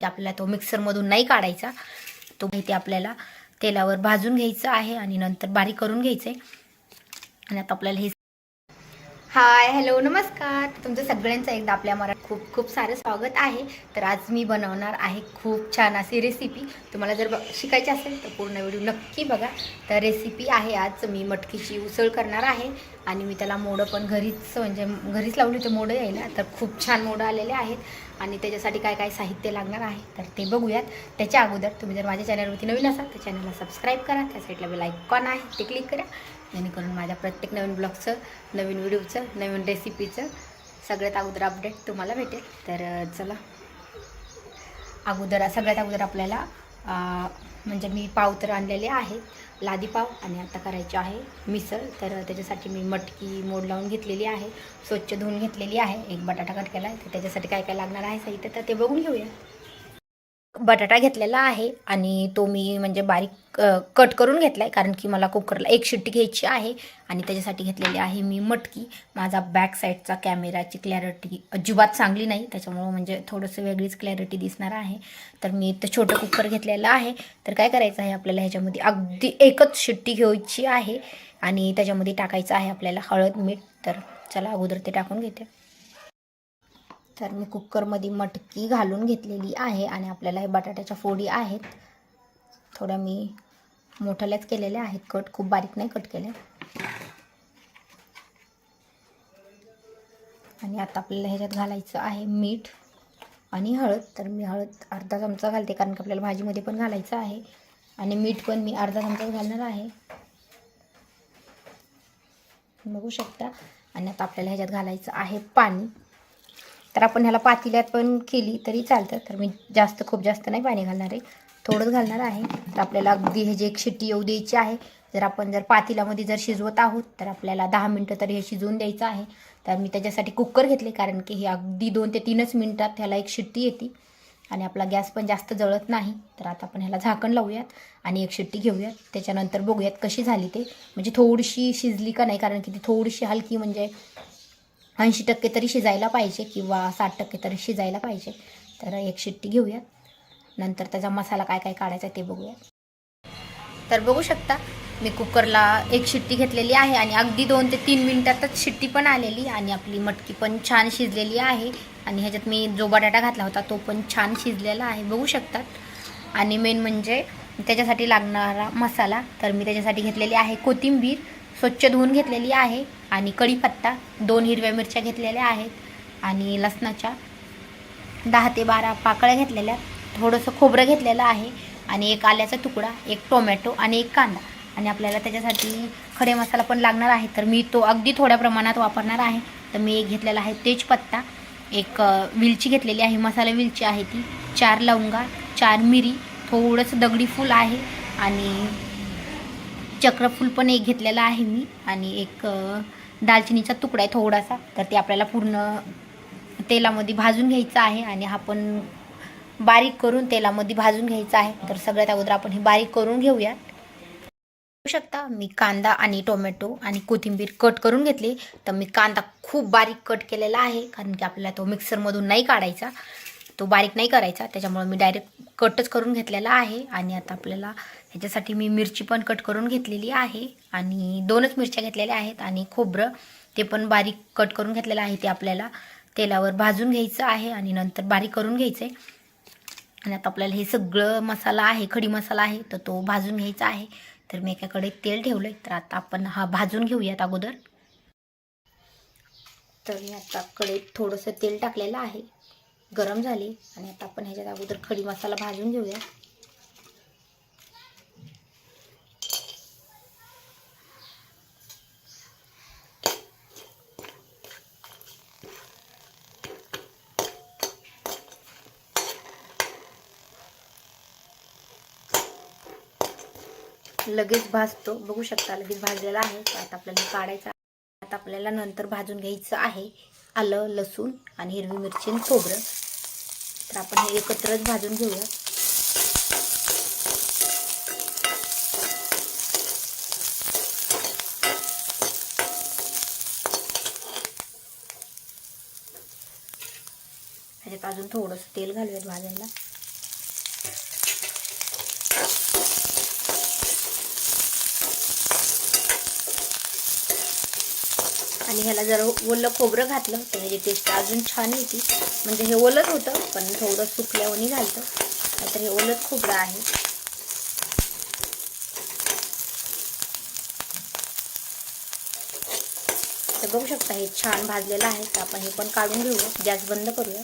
आपल्याला तो मिक्सरमधून नाही काढायचा. तो माहिती आपल्याला तेलावर भाजून घ्यायचा आहे आणि नंतर बारीक करून घ्यायचं आहे आणि आता आपल्याला हे हाय हॅलो नमस्कार. तुमचं सगळ्यांचं एकदा आपल्या मराठी खूप खूप सारं स्वागत आहे. तर आज मी बनवणार आहे खूप छान अशी रेसिपी तुम्हाला जर ब- शिकायची असेल तर पूर्ण व्हिडिओ नक्की बघा. तर रेसिपी आहे आज. मी मटकीची उसळ करणार आहे आणि मी त्याला मोडं पण घरीच म्हणजे घरीच लावली ते मोडं यायला तर खूप छान मोडं आलेले आहेत. आणि त्याच्यासाठी काय काय साहित्य लागणार आहे तर ते बघूयात. त्याच्या अगोदर तुम्ही जर माझ्या चॅनलवरती नवीन असाल तर चॅनलला सबस्क्राईब करा. त्या साईडला बेल आयकॉन आहे ते क्लिक करा. जेणेकरून माझ्या प्रत्येक नवीन ब्लॉगचं नवीन व्हिडिओचं नवीन रेसिपीचं सगळ्यात अगोदर अपडेट तुम्हाला भेटेल. तर चला. अगोदर सगळ्यात अगोदर आपल्याला म्हणजे मी पाव तर आणलेले आहेत लादी पाव आणि आता करायचे आहे मिसळ. तर त्याच्यासाठी मी मटकी मोड लावून घेतलेली आहे स्वच्छ धुवून घेतलेली आहे. एक बटाटा कट केला आहे तर त्याच्यासाठी काय काय लागणार आहे साहित्य तर ते बघून घेऊया. बटाटा घेतलेला आहे आणि तो मी म्हणजे बारीक कट करून घेतला आहे कारण की मला कुकरला एक शिट्टी घ्यायची आहे आणि त्याच्यासाठी घेतलेली आहे मी मटकी. माझा बॅक साईडचा कॅमेराची क्लॅरिटी अजिबात चांगली नाही त्याच्यामुळं म्हणजे थोडंसं वेगळीच क्लॅरिटी दिसणार आहे. तर मी तर छोटं कुकर घेतलेलं आहे. तर काय करायचं आहे आपल्याला ह्याच्यामध्ये अगदी एकच शिट्टी घ्यायची आहे आणि त्याच्यामध्ये टाकायचं आहे आपल्याला हळद मीठ. तर चला अगोदर ते टाकून घेते. तर मी कुकरमध्ये मटकी घालून घेतलेली आहे आणि आपल्याला हे बटाट्याच्या फोडी आहेत. थोड्या मी मोठ्याल्याच केलेल्या आहेत. कट खूप बारीक नाही कट केले आणि आता आपल्याला ह्याच्यात घालायचं आहे मीठ आणि हळद. तर मी हळद अर्धा चमचा घालते कारण की आपल्याला भाजीमध्ये पण घालायचं आहे. आणि मीठ पण मी अर्धा चमचाच घालणार आहे. बघू शकता. आणि आता आपल्याला ह्याच्यात घालायचं आहे पाणी. तर आपण ह्याला पातेल्यात पण केली तरी चालतं. तर मी जास्त खूप जास्त नाही पाणी घालणार आहे. थोडंच घालणार आहे. तर आपल्याला अगदी ह्याची एक शिट्टी येऊ द्यायची आहे जर आपण जर पातेल्यामध्ये जर शिजवत आहोत तर आपल्याला दहा मिनटं तरी हे शिजवून द्यायचं आहे. तर मी त्याच्यासाठी कुकर घेतले कारण की हे अगदी दोन ते तीनच मिनटात ह्याला एक शिट्टी येते. आणि आपला गॅस पण जास्त जळत नाही. तर आता आपण ह्याला झाकण लावूयात आणि एक शिट्टी घेऊयात. त्याच्यानंतर बघूयात कशी झाली ते. म्हणजे थोडीशी शिजली का नाही कारण की ती थोडीशी हलकी म्हणजे ऐंशी टक्के तरी शिजायला पाहिजे किंवा साठ टक्के तरी शिजायला पाहिजे. तर एक शिट्टी घेऊयात नंतर त्याचा मसाला काय काय काढायचा ते बघूया. तर बघू शकता मी कुकरला एक शिट्टी घेतलेली आहे आणि अगदी दोन ते तीन मिनिटातच शिट्टी पण आलेली आणि आपली मटकी पण छान शिजलेली आहे. आणि ह्याच्यात मी जो बटाटा घातला होता तो पण छान शिजलेला आहे. बघू शकतात आणि मेन म्हणजे त्याच्यासाठी लागणारा मसाला. तर मी त्याच्यासाठी घेतलेली आहे कोथिंबीर. स्वच्छ धुवून घेतलेली आहे आणि कढीपत्ता दोन हिरव्या मिरच्या घेतलेल्या आहेत आणि लसणाच्या दहा ते बारा पाकळ्या घेतलेल्या थोडंसं खोबरं घेतलेलं आहे आणि एक आल्याचा तुकडा एक टोमॅटो आणि एक कांदा. आणि आपल्याला त्याच्यासाठी खडे मसाला पण लागणार आहे तर मी तो अगदी थोड्या प्रमाणात वापरणार आहे. तर मी एक घेतलेला आहे तेजपत्ता एक विलची घेतलेली आहे मसाला विलची आहे ती चार लवंगा चार मिरी थोडंसं दगडी फूल आहे आणि चक्रफूल पण एक घेतलेला आहे मी आणि एक दालचिनीचा तुकडा आहे थोडासा. तर ते आपल्याला पूर्ण तेलामध्ये भाजून घ्यायचं आहे आणि हा पण बारीक करून तेलामध्ये भाजून घ्यायचं आहे. तर सगळ्यात अगोदर आपण हे बारीक करून घेऊया. बघू शकता मी कांदा आणि टोमॅटो आणि कोथिंबीर कट करून घेतली. तर मी कांदा खूप बारीक कट केलेला आहे कारण की आपल्याला तो मिक्सरमधून नाही काढायचा. तो बारीक नाही करायचा. त्याच्यामुळे मी डायरेक्ट कटच करून घेतलेला आहे. आणि आता आपल्याला ह्याच्यासाठी मी मिरची पण कट करून घेतलेली आहे. आणि दोनच मिरच्या घेतलेल्या आहेत. आणि खोबरं ते पण बारीक कट करून घेतलेलं आहे ते आपल्याला तेलावर भाजून घ्यायचं आहे. आणि नंतर बारीक करून घ्यायचं आहे आणि आता आपल्याला हे सगळं मसाला आहे खडी मसाला आहे तर तो भाजून घ्यायचा आहे. तर मी एकाकडे तेल ठेवलं आहे तर आता आपण हा भाजून घेऊयात अगोदर. तर मी आता थोडंसं तेल टाकलेलं आहे. गरम झाली आणि आता आपण ह्याच्यात अगोदर खडी मसाला भाजून घेऊया. लगेच भाजतो. बघू शकता लगेच भाजलेला आहे. आता आपल्याला काढायचा आता आपल्याला नंतर भाजून घ्यायचं आहे आलं लसूण आणि हिरवी मिरची आणि खोबरं. तर आपण हे एकत्रच भाजून घेऊया. ह्याच्यात अजून थोडंसं तेल घालूयात भाजायला. आणि ह्याला जर ओलं खोबरं घातलं तर ह्याची टेस्ट अजून छान येते म्हणजे हे ओलंच होतं पण थोडं सुकल्यावणी घालतं नाहीतर हे ओलंच खोबरं आहे. तर बघू शकता हे छान भाजलेलं आहे तर आपण हे पण काढून घेऊया. गॅस बंद करूया.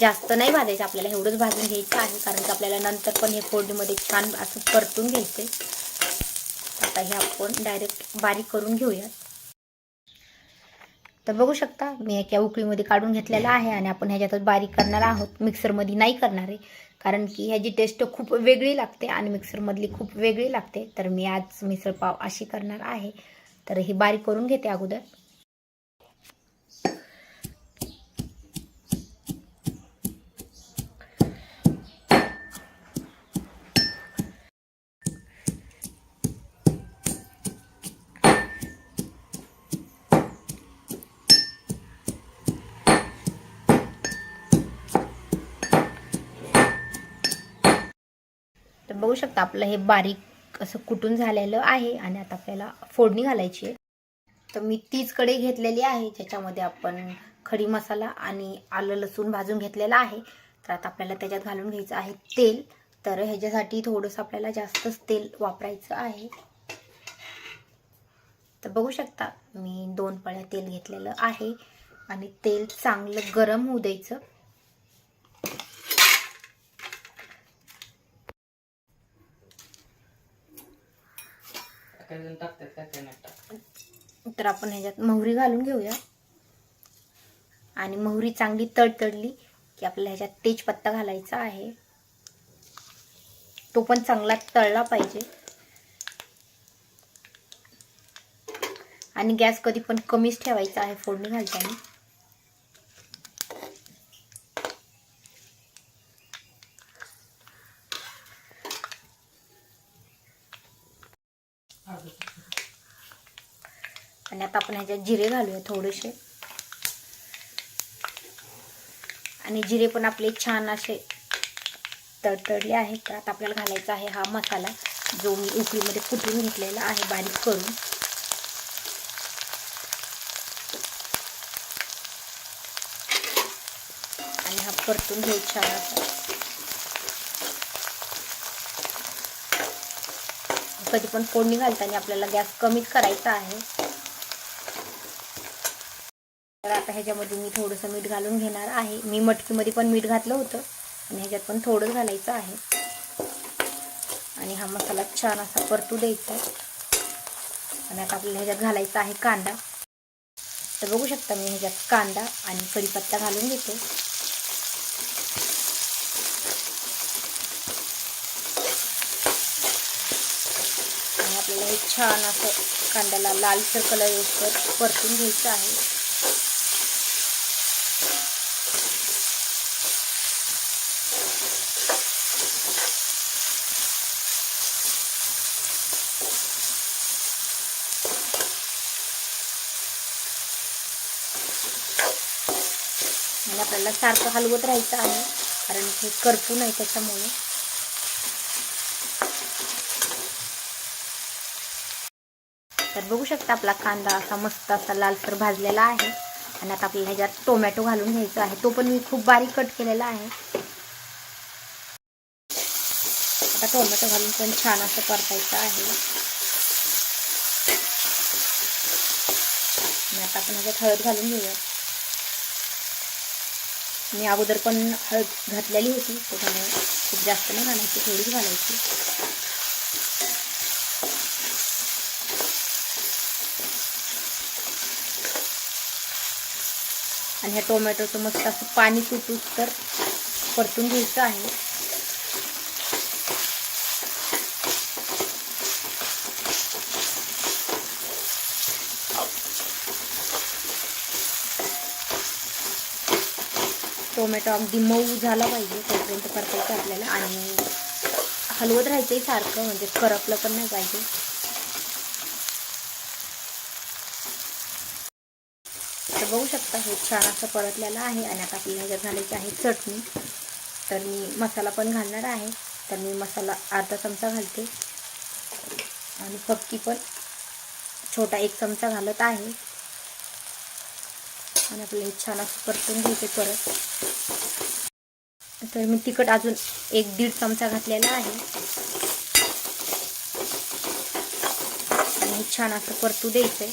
जास्त नाही भाजायचं आपल्याला एवढंच भाजून घ्यायचं आहे कारण की आपल्याला नंतर पण हे फोडणीमध्ये छान असं परतून घ्यायचं आता हे आपण डायरेक्ट बारीक करून घेऊयात. तर बघू शकता मी एका उकळीमध्ये काढून घेतलेला आहे आणि आपण ह्याच्यातच बारीक करणार आहोत. मिक्सरमध्ये नाही करणार आहे कारण की ह्याची टेस्ट खूप वेगळी लागते आणि मिक्सरमधली खूप वेगळी लागते. तर मी आज मिसळपाव अशी करणार आहे. तर ही बारीक करून घेते अगोदर. तर बघू शकता आपलं हे बारीक असं कुटून झालेलं आहे आणि आता आपल्याला फोडणी घालायची आहे. तर मी तीच कढई घेतलेली आहे ज्याच्यामध्ये आपण खडी मसाला आणि आलं लसूण भाजून घेतलेला आहे. तर आता आपल्याला त्याच्यात घालून घ्यायचं आहे तेल. तर ह्याच्यासाठी थोडंसं आपल्याला जास्तच तेल वापरायचं आहे. तर बघू शकता मी दोन पळ्या तेल घेतलेलं आहे आणि तेल चांगलं गरम होऊ द्यायचं. जण टाकतात काय काय नाही तर आपण ह्याच्यात मोहरी घालून घेऊया. आणि मोहरी चांगली तडतडली की आपल्याला ह्याच्यात तेजपत्ता घालायचा आहे. तो पण चांगला तळला पाहिजे. आणि गॅस कधी पण कमीच ठेवायचा आहे फोडणी घालताना. आणि आता आपण ह्याच्यात जिरे घालूया थोडेसे. आणि जिरे पण आपले छान असे तडतडले आहेत. तर आता आपल्याला घालायचा आहे हा मसाला जो मी उकळीमध्ये कुटून घेतलेला आहे बारीक करून. आणि हा परतून घेऊ छान असा कधी पण फोडणी घालताना आपल्याला गॅस कमीच करायचा आहे. तर आता ह्याच्यामध्ये मी थोडंसं मीठ घालून घेणार आहे. मी मटकीमध्ये पण मीठ घातलं होतं आणि ह्याच्यात पण थोडंच घालायचं आहे. आणि हा मसाला छान असा परतू द्यायचा आणि आता आपल्याला ह्याच्यात घालायचा आहे कांदा. तर बघू शकता मी ह्याच्यात कांदा आणि कढीपत्ता घालून घेते. आणि आपल्याला हे छान असं कांद्याला लालसर कलर येऊपर परतून घ्यायचं आहे. आपल्याला सारखं हलवत राहायचं आहे कारण हे करपू नाही त्याच्यामुळे. तर बघू शकता आपला कांदा असा मस्त असा लालसर भाजलेला आहे. आणि आता आपल्याला ह्याच्यात टोमॅटो घालून घ्यायचा आहे. तो पण मी खूप बारीक कट केलेला आहे. आता टोमॅटो घालून पण छान असं परतायचं आहे. आणि आता आपण ह्याच्यात हळद घालून घेऊया. मी अगोदर पण हळद घातलेली होती त्याच्यामुळे खूप जास्त नाही घालायची थोडीच घालायची. आणि ह्या टोमॅटोचं मस्त असं पाणी सुटूस तर परतून घ्यायचं आहे. टोमॅटो अगदी मऊ झाला पाहिजे तोपर्यंत परतायचं आपल्याला. आणि हलवत राहायचं सारखं म्हणजे करपलं पण नाही पाहिजे. तर बघू शकता हे छान असं परतलेलं आहे. आणि आता आपल्याला जर घालायची आहे चटणी तर मी मसाला पण घालणार आहे. तर मी मसाला अर्धा चमचा घालते. आणि पक्की पण छोटा एक चमचा घालत आहे. आणि आपल्याला हे छान असं परतून घ्यायचे परत. तर मी तिखट अजून एक दीड चमचा घातलेला आहे. आणि छान असं परतू द्यायचंय.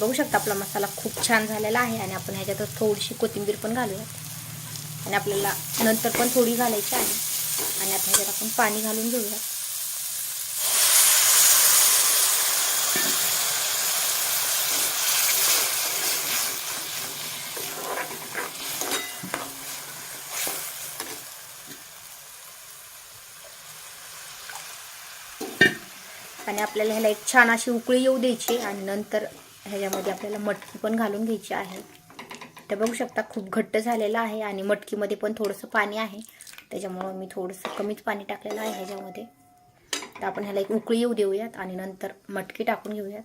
बघू शकता आपला मसाला खूप छान झालेला आहे आणि आपण ह्याच्यात थोडीशी कोथिंबीर पण घालूयात. आणि आपल्याला नंतर पण थोडी घालायची आहे. आणि आता ह्याच्यात आपण पाणी घालून घेऊयात. आपल्याला ह्याला एक छान अशी उकळी येऊ द्यायची आणि नंतर ह्याच्यामध्ये आपल्याला मटकी पण घालून घ्यायची आहे. तर बघू शकता खूप घट्ट झालेलं आहे आणि मटकीमध्ये पण थोडंसं पाणी आहे. त्याच्यामुळं मी थोडंसं कमीच पाणी टाकलेलं आहे ह्याच्यामध्ये. तर आपण ह्याला एक उकळी येऊ देऊयात आणि नंतर मटकी टाकून घेऊयात.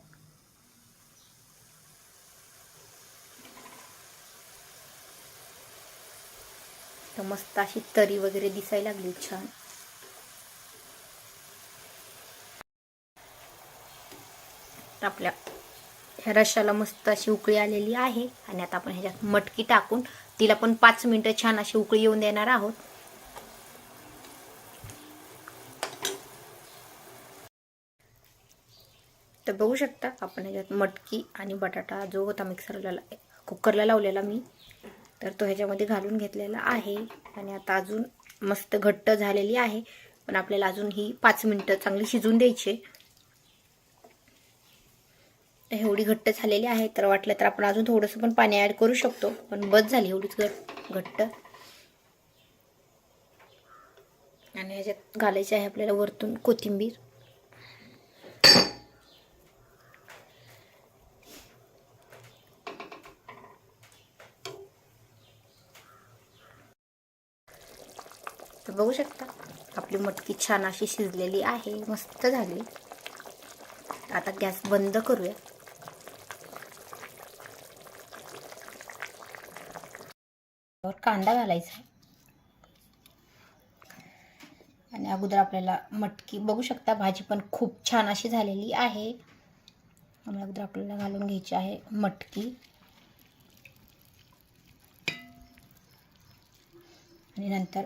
तर मस्त अशी तरी वगैरे दिसायला लागली छान. आपल्या ह्या रशाला मस्त अशी उकळी आलेली आहे आणि आता आपण ह्याच्यात मटकी टाकून तिला पण पाच मिनटं छान अशी उकळी येऊन देणार आहोत. तर बघू शकता आपण ह्याच्यात मटकी आणि बटाटा जो होता मिक्सरला कुकरला लावलेला मी तर तो ह्याच्यामध्ये घालून घेतलेला आहे. आणि आता अजून मस्त घट्ट झालेली आहे. पण आपल्याला अजून ही पाच मिनटं चांगली शिजून द्यायची एवढी घट्ट झालेली आहे तर वाटलं तर आपण अजून थोडंसं पण पाणी ॲड करू शकतो. पण बस झाली एवढीच घट घट्ट. आणि ह्याच्यात घालायची आहे आपल्याला वरतून कोथिंबीर. तर बघू शकता आपली मटकी छान अशी शिजलेली आहे मस्त झाली. आता गॅस बंद करूया. कांदा घालायचा. आणि अगोदर आपल्याला मटकी बघू शकता भाजी पण खूप छान अशी झालेली आहे. आणि अगोदर आपल्याला घालून घ्यायची आहे मटकी. आणि नंतर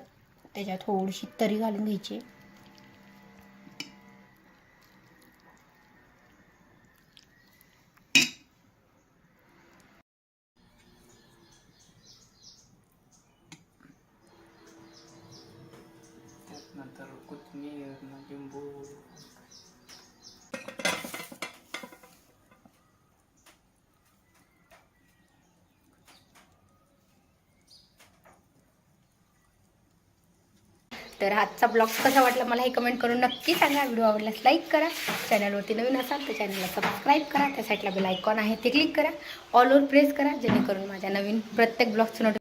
त्याच्यात थोडीशी तरी घालून घ्यायची. नंतर कोथिंबीर लिंबू. तर आजचा ब्लॉग कसा वाटला मला हे कमेंट करून नक्की सांगा. व्हिडिओ आवडल्यास लाईक करा. चॅनलवरती नवीन असाल तर चॅनलला सबस्क्राईब करा. त्या साईडला बेल आयकॉन आहे ते क्लिक करा. ऑल ओवर प्रेस करा. जेणेकरून माझ्या नवीन प्रत्येक ब्लॉगचं नोटिफिकेशन